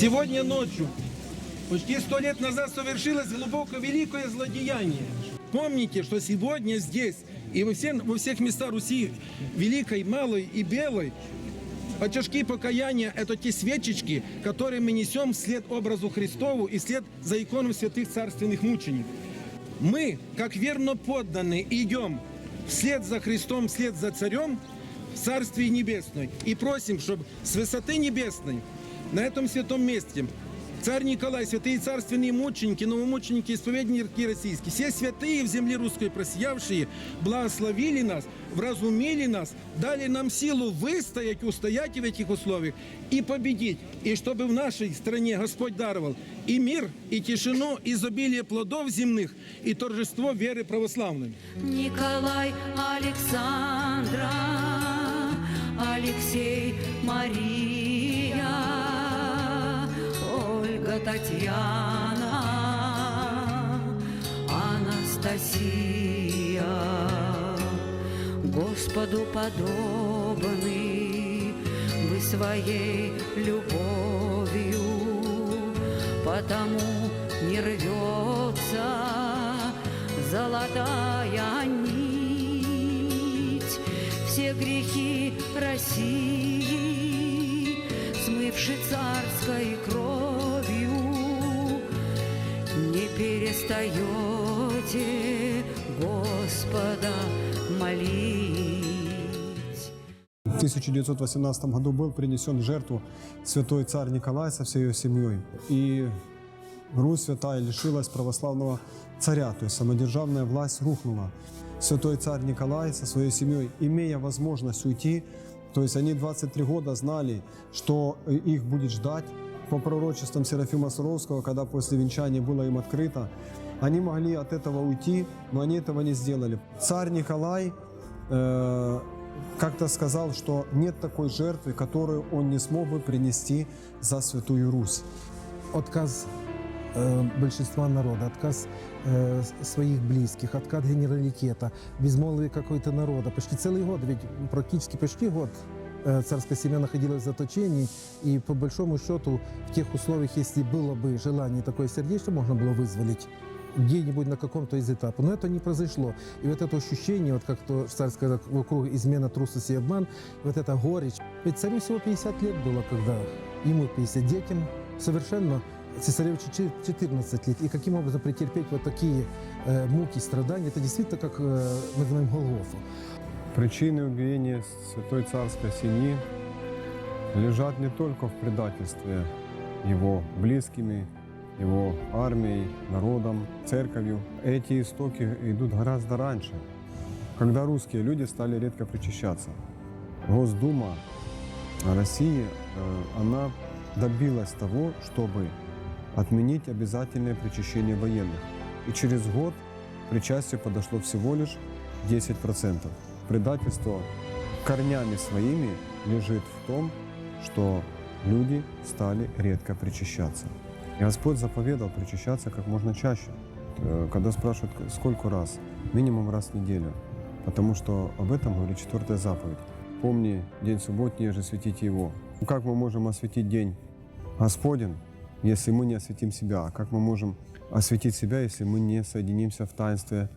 Сегодня ночью, почти сто лет назад, совершилось глубоко великое злодеяние. Помните, что сегодня здесь и во, всем, во всех местах Руси, великой, малой и белой, Очажки покаяния – это те свечечки, которые мы несем вслед образу Христову и вслед за икону святых царственных мучеников. Мы, как верно подданные, идем вслед за Христом, вслед за Царем в Царствие Небесное и просим, чтобы с высоты небесной на этом святом месте Царь Николай, святые царственные мученики, новомученики, исповедники российские, все святые в земле русской просиявшие, благословили нас, вразумили нас, дали нам силу выстоять, устоять в этих условиях и победить. И чтобы в нашей стране Господь даровал и мир, и тишину, изобилие плодов земных, и торжество веры православной. Николай Александра, Алексей Мария, Татьяна, Анастасия. Господу подобны вы своей любовью, потому не рвется золотая нить. Все грехи России, смывши царской кровью, перестаете Господа молить. В 1918 году был принесен жертву святой царь Николай со всей ее семьей. И Русь святая лишилась православного царя, то есть самодержавная власть рухнула. Святой царь Николай со своей семьей, имея возможность уйти, то есть они 23 года знали, что их будет ждать, по пророчествам Серафима Саровского, когда после венчания было им открыто, они могли от этого уйти, но они этого не сделали. Царь Николай э, как-то сказал, что нет такой жертвы, которую он не смог бы принести за Святую Русь. отказ э, большинства народа, отказ э, своих близких, отказ генералитета, безмолвие какой-то народа. Почти целый год, ведь практически почти год царская семья находилась в заточении, и по большому счету в тех условиях, если было бы желание такое сердечное, можно было вызволить где-нибудь на каком-то из этапов. Но это не произошло. И вот это ощущение, вот как то царь сказал, вокруг измена, трусость и обман, вот эта горечь. Ведь царю всего 50 лет было, когда ему 50 детям, совершенно цесаревичу чет- 14 лет. И каким образом претерпеть вот такие э, муки, страдания, это действительно как э, мы говорим Голгофа. Причины убиения святой царской семьи лежат не только в предательстве его близкими, его армией, народом, церковью. Эти истоки идут гораздо раньше, когда русские люди стали редко причащаться. Госдума России, э, она добилась того, чтобы отменить обязательное причащение военных. И через год к причастию подошло всего лишь 10%. Предательство корнями своими лежит в том, что люди стали редко причащаться. И Господь заповедал причащаться как можно чаще. Э, Когда спрашивают, сколько раз, минимум раз в неделю. Потому что об этом говорит четвертая заповедь. Помни день субботний, же светите его. Ну, Как мы можем осветить день Господень, если мы не осветим себя? Как мы можем осветить себя, если мы не соединимся в таинстве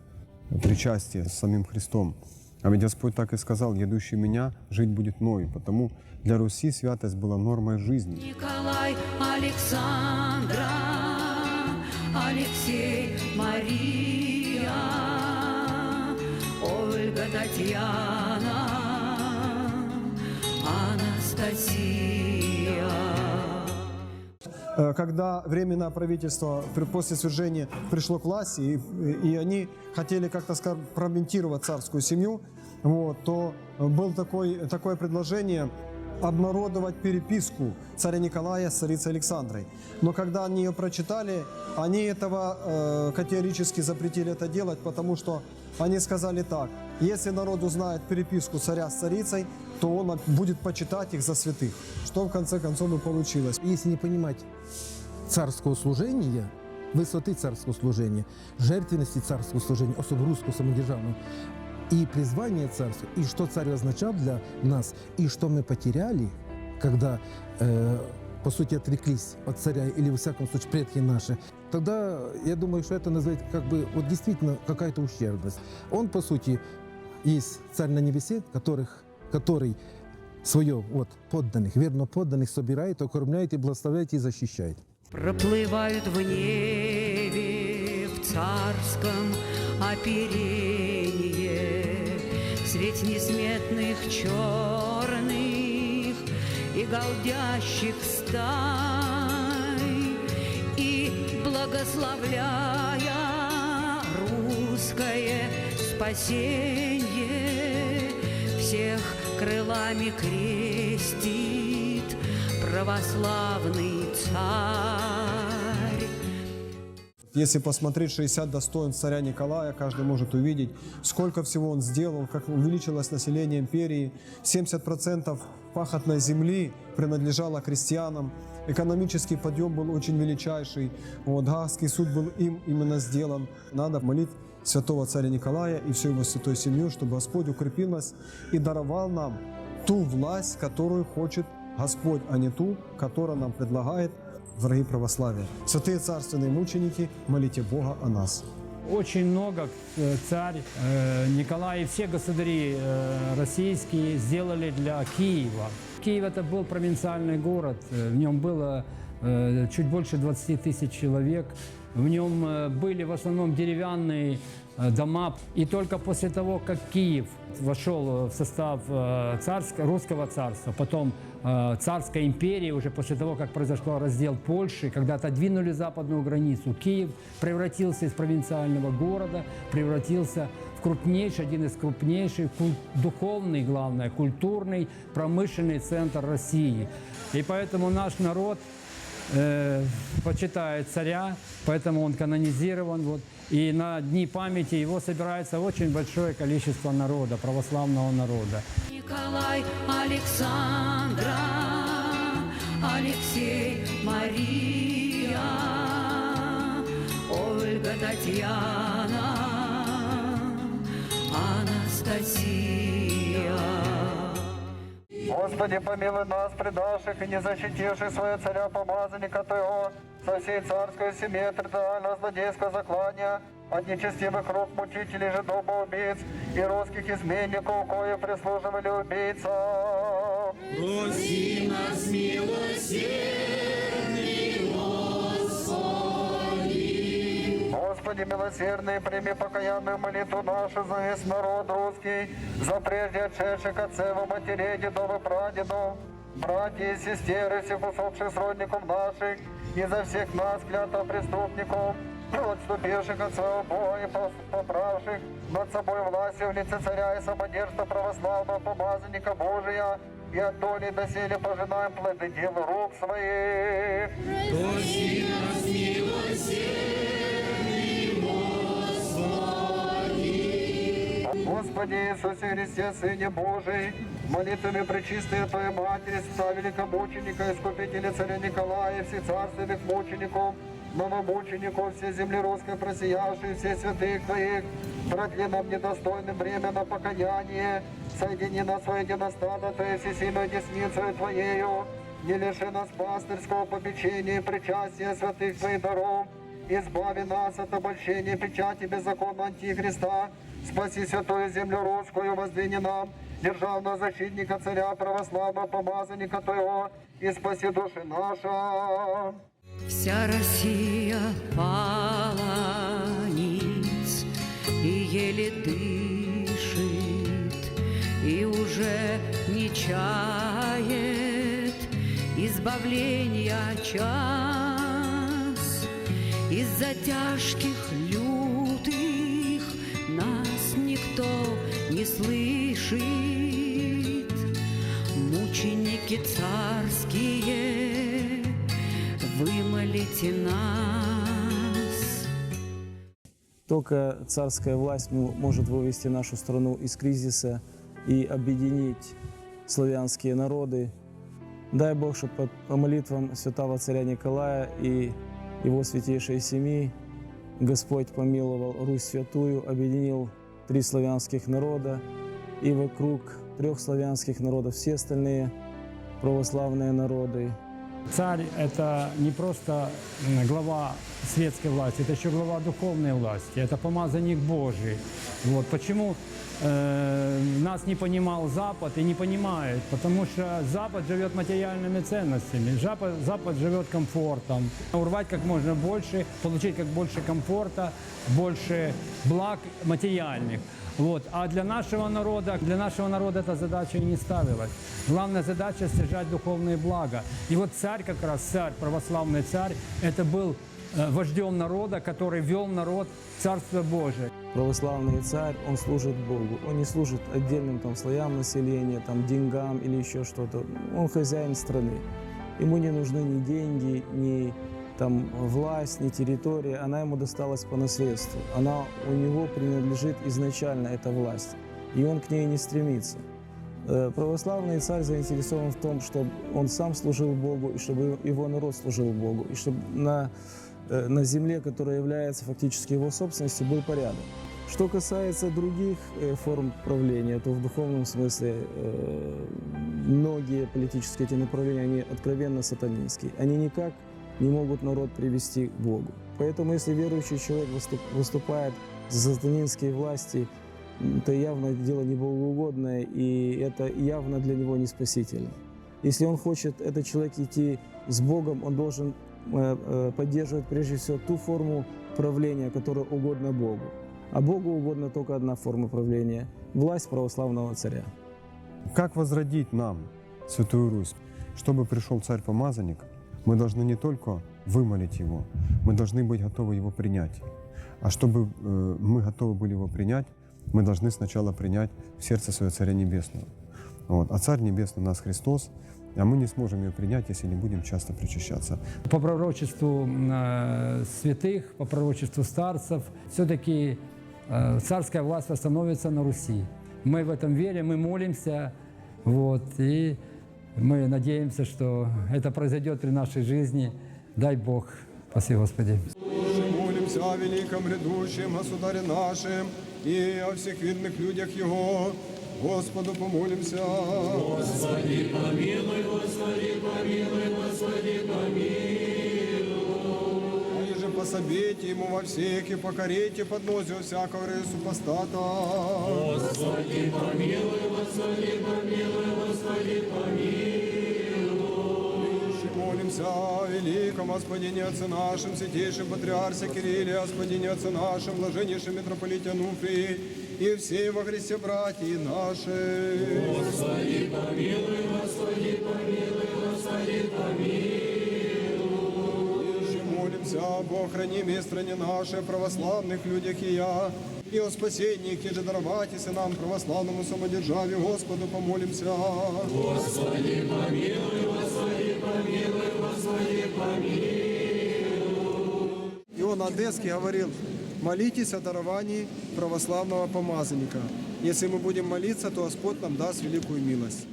причастия с самим Христом? А ведь Господь так и сказал, «Едущий меня, жить будет мною». Потому для Руси святость была нормой жизни. Николай Александра, Алексей Мария, Ольга Татьяна, Анастасия. Э, когда Временное правительство после свержения пришло к власти, и, и они хотели как-то скомпрометировать царскую семью, вот, то был такой, такое предложение обнародовать переписку царя Николая с царицей Александрой. Но когда они ее прочитали, они этого э, категорически запретили это делать, потому что они сказали так, если народ узнает переписку царя с царицей, то он будет почитать их за святых. Что в конце концов и получилось. Если не понимать царского служения, высоты царского служения, жертвенности царского служения, особо русского самодержавного, и призвание царства, и что царь означал для нас, и что мы потеряли, когда э, по сути, отреклись от царя, или, во всяком случае, предки наши, тогда я думаю, что это называется как бы вот действительно какая-то ущербность. Он, по сути, есть царь на небесе, которых, который свое вот, подданных, верно подданных собирает, окормляет и благословляет и защищает. Проплывают в небе в царском оперении Средь несметных черных и галдящих стай И благословляя русское спасенье Всех крылами крестит православный царь. Если посмотреть 60 достоинств царя Николая, каждый может увидеть, сколько всего он сделал, как увеличилось население империи. 70% пахотной земли принадлежало крестьянам. Экономический подъем был очень величайший. Вот, Гаагский суд был им именно сделан. Надо молить святого царя Николая и всю его святую семью, чтобы Господь укрепил нас и даровал нам ту власть, которую хочет Господь, а не ту, которую нам предлагает враги православия. Святые царственные мученики, молите Бога о нас. Очень много э, царь э, Николай и все государи э, российские сделали для Киева. Киев это был провинциальный город, в нем было чуть больше 20 тысяч человек. В нем э, были в основном деревянные э, дома. И только после того, как Киев вошел в состав э, царского, русского царства, потом э, царской империи, уже после того, как произошел раздел Польши, когда отодвинули западную границу, Киев превратился из провинциального города, превратился в крупнейший, один из крупнейших, духовный, главное, культурный, промышленный центр России. И поэтому наш народ э, почитает царя, поэтому он канонизирован. Вот. И на дни памяти его собирается очень большое количество народа, православного народа. Николай Александра, Алексей Мария, Ольга Татьяна, Анастасия. Господи, помилуй нас, предавших и не защитивших своего царя помазанника Твоего, со всей царской семьи триумфального злодейского заклания, от нечестивых рук мучителей, жидов, убийц и русских изменников, кое прислуживали убийцам. Господи, милосердный, прими покаянную молитву нашу за весь народ русский, за прежде отшедших отцев и матерей, дедов и прадедов, братья и сестеры, всех усопших сродников наших, и за всех нас, клятва преступников, отступивших от своего Бога и поправших над собой властью в лице царя и самодержца православного помазанника Божия, и от доли доселе пожинаем плоды дел рук своих. Господи Иисусе Христе, Сыне Божий, молитвами пречистые Твоей Матери, Ста Великомученика, Искупителя Царя Николая, всех царственных мучеников, новомучеников, все земли русской просиявшие, все святых Твоих, продли нам недостойным время на покаяние, соедини нас в едино стадо Твое всесильную десницею Твоею, не лиши нас пастырского попечения и причастия святых Твоих даров, избави нас от обольщения печати беззаконного Антихриста, спаси святую землю русскую, воздвини нам державного защитника царя православного помазанника Твоего, и спаси души наша. Вся Россия пала ниц и еле дышит, и уже не чает избавления час. Из-за тяжких лютых нас никто не слышит. Мученики царские, вымолите нас. Только царская власть может вывести нашу страну из кризиса и объединить славянские народы. Дай Бог, чтобы по молитвам святого царя Николая и его святейшей семьи Господь помиловал Русь святую, объединил три славянских народа и вокруг трех славянских народов все остальные православные народы Царь – это не просто глава светской власти, это еще глава духовной власти, это помазанник Божий. Вот. Почему э, нас не понимал Запад и не понимает? Потому что Запад живет материальными ценностями, Запад, Запад живет комфортом. Урвать как можно больше, получить как больше комфорта, больше благ материальных. Вот. А для нашего народа, для нашего народа эта задача и не ставилась. Главная задача – стяжать духовные блага. И вот царь как раз, царь, православный царь, это был э, вождем народа, который вел народ в Царство Божие. Православный царь, он служит Богу. Он не служит отдельным там, слоям населения, там, деньгам или еще что-то. Он хозяин страны. Ему не нужны ни деньги, ни там, власть, ни территория. Она ему досталась по наследству. Она у него принадлежит изначально, эта власть. И он к ней не стремится. Э, Православный царь заинтересован в том, чтобы он сам служил Богу, и чтобы его народ служил Богу, и чтобы на, э, на земле, которая является фактически его собственностью, был порядок. Что касается других э, форм правления, то в духовном смысле многие политические эти направления, они откровенно сатанинские. Они никак не могут народ привести к Богу. Поэтому если верующий человек выступ- выступает за сатанинские власти, это явно дело не богоугодное, и это явно для него не спасительно. Если он хочет, этот человек, идти с Богом, он должен э, э, поддерживать прежде всего ту форму правления, которая угодна Богу. А Богу угодна только одна форма правления – власть православного царя. Как возродить нам Святую Русь? Чтобы пришел царь-помазанник, мы должны не только вымолить его, мы должны быть готовы его принять. А чтобы э, мы готовы были его принять, мы должны сначала принять в сердце свое Царя Небесного. Вот. А Царь Небесный у нас Христос, а мы не сможем ее принять, если не будем часто причащаться. По пророчеству э, святых, по пророчеству старцев, все-таки э, царская власть восстановится на Руси. Мы в этом верим, мы молимся, вот, и мы надеемся, что это произойдет при нашей жизни. Дай Бог. Спасибо, Господи. Молимся о великом грядущем Государе нашим и о всех видных людях Его. Господу помолимся. Господи, помилуй, Господи, помилуй, Господи, помилуй. Пособейте Ему во всех и покорите подносию всякого супостата. Господи, помилуй, Господи, помилуй, Господи, помилуй. Молимся о великом Господине Отце нашим, святейшем Патриарсе Кирилле, Господине Отце нашим, блаженнейшем митрополите Ануфрии и всей во Христе братья наши. Господи, помилуй, Господи, помилуй, Господи, помилуй. И же молимся об охранении стране нашей, православных людях и я, и о спасении, и же даровайтесь нам, православному самодержавию, Господу помолимся. Иоанн Одесский говорил, молитесь о даровании православного помазанника. Если мы будем молиться, то Господь нам даст великую милость.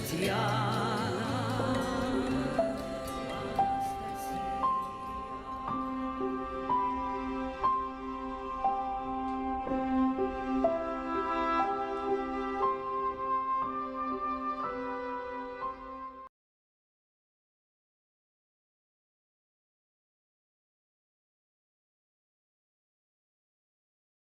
Мария, Ольга, Татьяна.